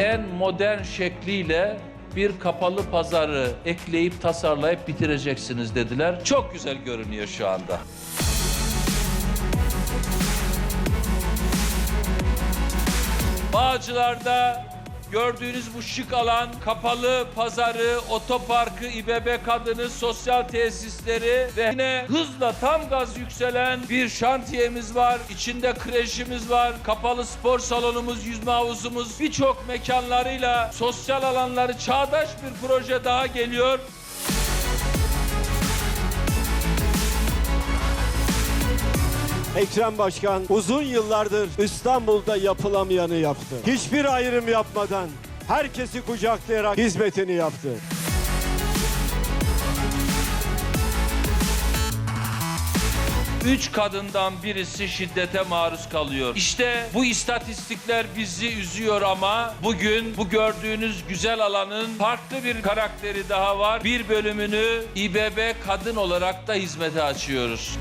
en modern şekliyle bir kapalı pazarı ekleyip tasarlayıp bitireceksiniz dediler. Çok güzel görünüyor şu anda. Bağcılar'da gördüğünüz bu şık alan, kapalı pazarı, otoparkı, İBB kadını, sosyal tesisleri ve yine hızla tam gaz yükselen bir şantiyemiz var. İçinde kreşimiz var, kapalı spor salonumuz, yüzme havuzumuz, birçok mekanlarıyla sosyal alanları çağdaş bir proje daha geliyor. Ekrem Başkan uzun yıllardır İstanbul'da yapılamayanı yaptı. Hiçbir ayrım yapmadan herkesi kucaklayarak hizmetini yaptı. Üç kadından birisi şiddete maruz kalıyor. İşte bu istatistikler bizi üzüyor ama bugün bu gördüğünüz güzel alanın farklı bir karakteri daha var. Bir bölümünü İBB kadın olarak da hizmete açıyoruz.